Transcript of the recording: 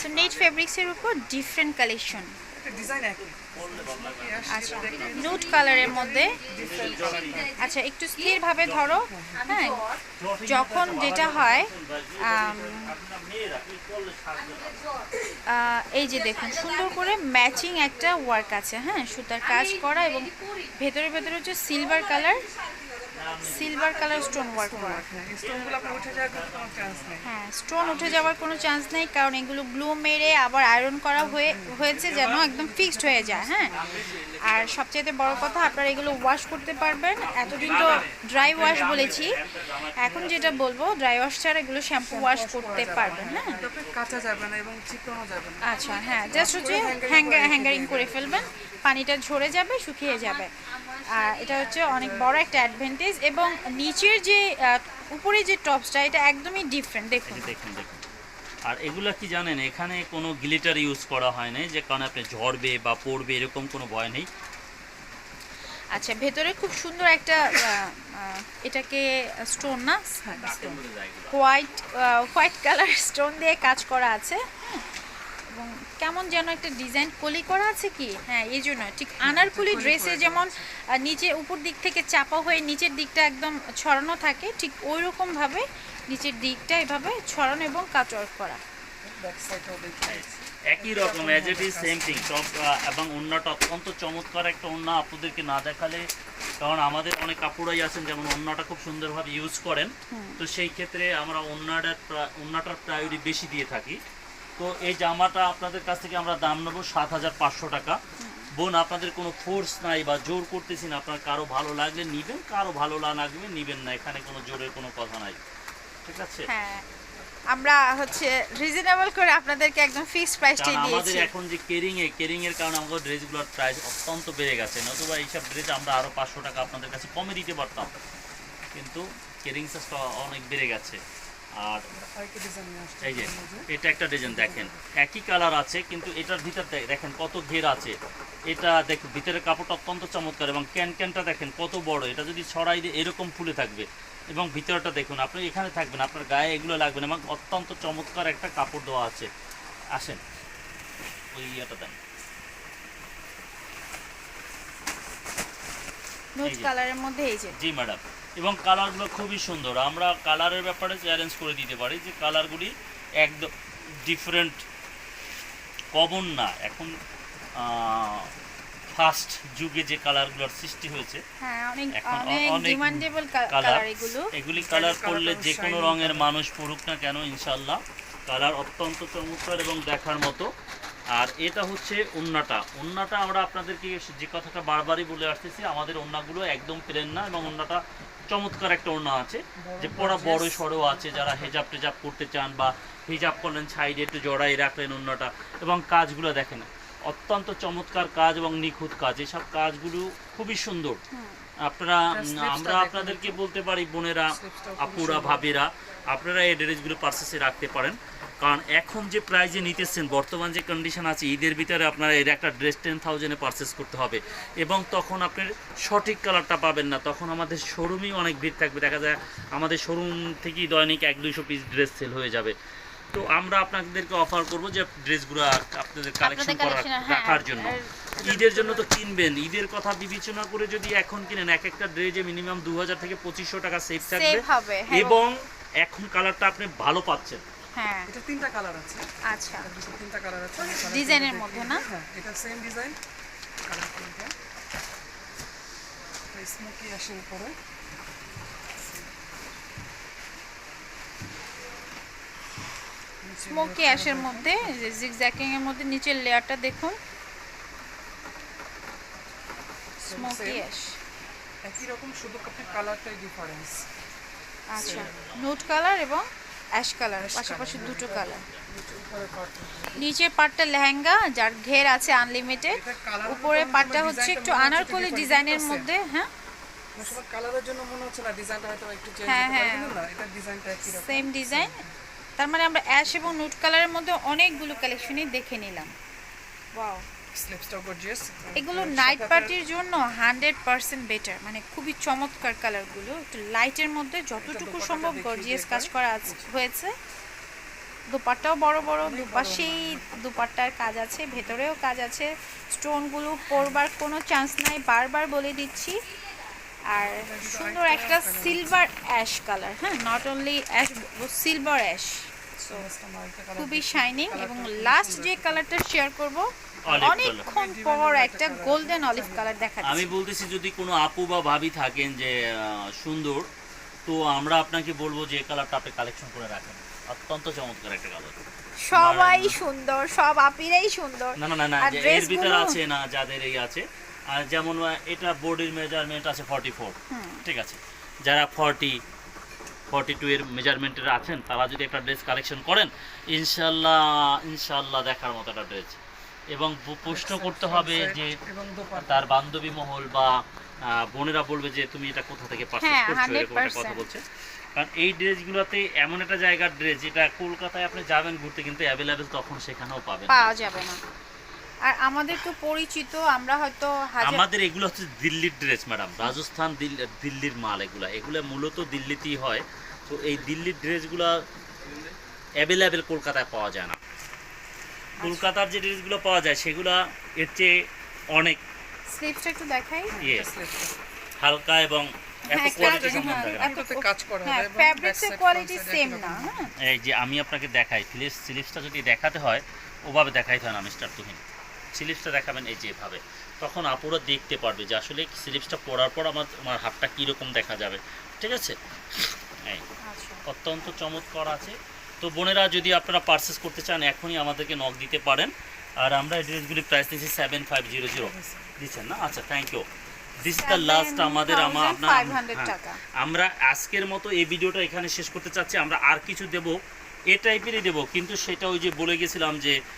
So net ফেব্রিক্সের উপর different collection আচ্ছা নুট কালারের মধ্যে। আচ্ছা একটু স্থিরভাবে ধরো। হ্যাঁ যখন যেটা হয় এই যে দেখুন সুন্দর করে ম্যাচিং একটা ওয়ার্ক আছে। হ্যাঁ সুতার কাজ করা এবং ভেতরে ভেতরে হচ্ছে silver colour silver colour stone work করা। হ্যাঁ স্টোনগুলো আপনার উঠে যাওয়ার কোনো চান্স নেই। হ্যাঁ স্টোন উঠে যাওয়ার কোনো চান্স নেই কারণ এগুলো গ্লু মেরে আবার আয়রন করা হয়ে হয়েছে যেন একদম ফিক্সড হয়ে যায় হ্যাঁ। আর সবচেয়ে বড় কথা আপনারা এগুলো ওয়াশ করতে পারবেন। এতদিন তো ড্রাই ওয়াশ বলেছি। এখন যেটা বলব ড্রাই ওয়াশ ছাড়া এগুলো শ্যাম্পু ওয়াশ করতে পারবেন হ্যাঁ। তবে কাঁচা যাবে না এবং চিকনও যাবে না। আচ্ছা হ্যাঁ জাস্ট হচ্ছে হ্যাঙ্গার হ্যাঙ্গারিং করে ফেলবেন। পানিটা ঝরে যাবে শুকিয়ে যাবে। আর এটা হচ্ছে অনেক বড় একটা অ্যাডভান্টেজ এবং নিচের যে উপরে যে টপসটা এটা একদমই ডিফারেন্ট দেখুন। দেখুন দেখুন। আর এগুলা কি জানেন এখানে কোনো গ্লিটার ইউজ করা হয় না যে কারণে আপনি ঝরবে বা পড়বে এরকম কোনো ভয় নেই। আচ্ছা ভেতরে খুব সুন্দর একটা এটাকে স্টোন না হোয়াইট হোয়াইট কালার স্টোন দিয়ে কাজ করা আছে। এবং কেমন যেন একটা ডিজাইন কলি করা আছে কি? হ্যাঁ এই জন্য। ঠিক আনারকুলি ড্রেসে যেমন নিচে উপর দিক থেকে চাপা হয়ে নিচের দিকটা একদম ছড়ানো থাকে ঠিক ওই রকমভাবে নিচের দিকটা এভাবে ছড়ানো এবং কাটওয়ার্ক করা। একই রকম as it is same thing top এবং ওন্নাটা অত্যন্ত চমৎকার একটা ওন্না আপনাদেরকে না দেখালে কারণ আমাদের অনেক কাপড়াই আছেন যেমন ওন্নাটা খুব সুন্দরভাবে ইউজ করেন। তো সেই ক্ষেত্রে আমরা ওন্নাটার প্রা- ওন্নাটার প্রায়োরিটি বেশি দিয়ে থাকি। তো এই জামাটা আপনাদের কাছ থেকে আমরা দাম নেব সাত হাজার পাঁচশো টাকা। বোন আপনাদের কোনো ফোর্স নাই বা জোর করতেছি না। আপনার কারও ভালো লাগলে নিবেন কারও ভালো না লাগবে নিবেন না। এখানে কোনো জোরের কোনো কথা নাই। ঠিক আছে? হ্যাঁ আমরা হচ্ছে রিজনেবল করে আপনাদেরকে একদম ফিক্সড প্রাইসটাই কারণ আমাদের এখন যে কেরিং এ কেরিং এর কারণে আমাদের ড্রেসগুলোর প্রাইস অত্যন্ত বেড়ে গেছে। নতুবা এইসব ড্রেস আমরা আরও পাঁচশো টাকা আপনাদের কাছে কমে দিতে পারতাম। কিন্তু কেরিং চার্জটা অনেক বেড়ে গেছে। আর এই যে এটা একটা ডিজাইন দেখেন। একই কালার আছে কিন্তু এটার ভিতর দেখেন কত ঘের আছে। এটা দেখুন ভিতরের কাপড়টা অত্যন্ত চমৎকার এবং ক্যান ক্যানটা দেখেন কত বড়। এটা যদি ছড়াই দিয়ে এরকম ফুলে থাকবে। এবং ভিতরটা দেখুন আপনি এখানে থাকবেন আপনার গায়ে এগুলো লাগবে না এবং অত্যন্ত চমৎকার একটা কাপড় দেওয়া আছে। আসেন ওই ইয়েটা দেন। কালারের মধ্যে এই যে। জি ম্যাডাম এবং কালারগুলো খুবই সুন্দর। আমরা কালারের ব্যাপারে চ্যালেঞ্জ করে দিতে পারি যে কালারগুলি একদম ডিফারেন্ট কমন না। এখন ফার্স্ট যুগে যে কালারগুলোর সৃষ্টি হয়েছে হ্যাঁ কালার এগুলি কালার করলে যে কোনো রঙের মানুষ পড়ুক না কেন ইনশাল্লাহ কালার অত্যন্ত চমৎকার এবং দেখার মতো। আর এটা হচ্ছে ওন্নাটা ওন্নাটা আমরা আপনাদেরকে যে কথাটা বারবারই বলে আসতেছি আমাদের ওন্নাগুলো একদম প্লেন না এবং ওন্নাটা চমৎকার একটা ওন্না আছে যে পড়া বড় সড়ো আছে যারা হেজাব টেজাব করতে চান বা হিজাব করলেন সাইডে একটু জড়াই রাখলেন ওন্নাটা এবং কাজগুলো দেখেন অত্যন্ত চমৎকার কাজ এবং নিখুঁত কাজ। এসব কাজগুলো খুবই সুন্দর। আপনারা আমরা আপনাদেরকে বলতে পারি বোনেরা আপুরা ভাবিরা আপনারা এই ড্রেসগুলো পার্সেসে রাখতে পারেন। কারণ এখন যে প্রাইজে নিতেছেন বর্তমান যে কন্ডিশন আছে ঈদের ভিতরে আপনারা এর একটা ড্রেস টেন থাউজেন্ডে পারচেস করতে হবে। এবং তখন আপনার সঠিক কালারটা পাবেন না। তখন আমাদের শোরুমেই অনেক ভিড় থাকবে। দেখা যায় আমাদের শোরুম থেকেই দৈনিক এক দুইশো পিস ড্রেস সেল হয়ে যাবে। তো আমরা আপনাদেরকে অফার করব যে ড্রেসগুলো আপনাদের কালেকশন করার হ্যাঁ, রাখার জন্য। ঈদের জন্য তো কিনবেন। ঈদের কথা বিবেচনা করে যদি এখন কিনেন এক একটা ড্রেসে মিনিমাম দু হাজার থেকে পঁচিশশো টাকা সেভ থাকবে। হ্যাঁ। এবং এখন কালারটা আপনি ভালো পাচ্ছেন। হ্যাঁ। এটা তিনটা কালার আছে। আচ্ছা। তিনটা কালার আছে। ডিজাইনের মধ্যে না? হ্যাঁ এটা সেম ডিজাইন স্মোকি আসে উপরে। স্মোকি অ্যাশের মধ্যে জিগজ্যাকিং এর মধ্যে নিচের লেয়ারটা দেখুন। স্মোকি অ্যাশ একই রকম শুধু আপনার কালারটাই ডিফারেন্স আচ্ছা নোট কালার এবং অ্যাশ কালার পাশাপাশি দুটো কালার নিচের পার্টটা লেহেঙ্গা যার ঘের আছে আনলিমিটেড উপরে design হচ্ছে একটু আনারকলি ডিজাইনের মধ্যে হ্যাঁ? কালারের জন্য মনে হচ্ছে না ডিজাইনটা হয়তো একটু চেঞ্জ হ্যাঁ, হ্যাঁ। এটা ডিজাইনটা একই রকম। সেম ডিজাইন তার মানে আমরা অ্যাশ এবং নুট কালারের মধ্যে অনেকগুলো কালেকশনই দেখে নিলাম। ওয়াও স্লিপসটাও গর্জিয়াস এগুলো নাইট পার্টির জন্য হান্ড্রেড পার্সেন্ট বেটার মানে খুবই চমৎকার কালারগুলো একটু লাইটের মধ্যে যতটুকু সম্ভব গর্জিয়াস কাজ করা হয়েছে। দুপাট্টাও বড় বড় দুপাশেই দুপাট্টার কাজ আছে ভেতরেও কাজ আছে। স্টোনগুলো পরবার কোনো চান্স নাই বারবার বলে দিচ্ছি। আর সুন্দর একটা সিলভার অ্যাশ কালার হ্যাঁ not only ash silver ash খুবই শাইনিং এবং লাস্ট যে কালারটা শেয়ার করব. অনেকক্ষণ পর একটা গোল্ডেন অলিভ কালার দেখা আমি বলতেছি যদি কোনো আপু বা ভাবি থাকেন যে সুন্দর তো আমরা আপনাকে বলব যে কালারটা আপনি কালেকশন করে রাখেন। অত্যন্ত চমৎকার একটা কালার সবাই সুন্দর সব আপিরাই সুন্দর। না না না এর ভিতরে আছে না যাদের এই আছে আর যেমন এটা বডির মেজারমেন্ট আছে ফর্টি ফোর হুম। ঠিক আছে? যারা ফর্টি ফর্টি টু এর মেজারমেন্টের আছেন তারা যদি একটা ড্রেস কালেকশন করেন ইনশাল্লাহ ইনশাল্লাহ দেখার মতো একটা ড্রেস এবং প্রশ্ন করতে হবে যে তার বান্ধবী মহল বা বোনেরা বলবে যে তুমি এটা কোথা থেকে পারচেজ হ্যাঁ, করছ এরকম একটা কথা বলছে। কারণ এই ড্রেসগুলোতে এমন একটা জায়গার ড্রেস যেটা কলকাতায় আপনি যাবেন ঘুরতে কিন্তু অ্যাভেলেবেল তখন সেখানেও পাবেন। পাওয়া যাবে না। আর আমাদের তো পরিচিত আমরা হয়তো আমাদের এগুলো হচ্ছে দিল্লির ড্রেস ম্যাডাম রাজস্থান দিল্লি- দিল্লির মাল এগুলা। এগুলো মূলত দিল্লিতেই হয়। তো এই দিল্লির ড্রেসগুলো অ্যাভেলেবেল কলকাতায় পাওয়া যায় না। কলকাতার যে ড্রেসগুলো পাওয়া যায় সেগুলো এর চেয়ে অনেক। স্লিপসটা একটু দেখাই। ইয়ে হালকা এবং এত হ্যাঁ, হ্যাঁ, হ্যাঁ। হ্যাঁ। এই যে আমি আপনাকে দেখাই ফিলিপস সিলিপসটা যদি দেখাতে হয় ওভাবে দেখাইতে হয় না মিস্টার তুহিন। সিলিপসটা দেখাবেন এই যেভাবে। তখন আপুরা দেখতে পারবে যে আসলে সিলিপসটা পরার পর আমার আমার হাতটা কীরকম দেখা যাবে। ঠিক আছে? এই আচ্ছা। অত্যন্ত চমৎকার আছে। তো বোনেরা যদি আপনারা পারচেস করতে চান এখনই আমাদেরকে নক দিতে পারেন। আর আমরা এই ড্রেসগুলি প্রাইস দিচ্ছি সেভেন ফাইভ জিরো জিরো দিচ্ছেন না? আচ্ছা thank you this the last আমাদের আমার আপনার 7,500 হ্যাঁ। আমরা আজকের মতো এই ভিডিওটা এখানে শেষ করতে চাচ্ছি। আমরা আর কিছু দেব এ টাইপেরই দেবো। কিন্তু সেটা ওই যে বলে গেছিলাম যে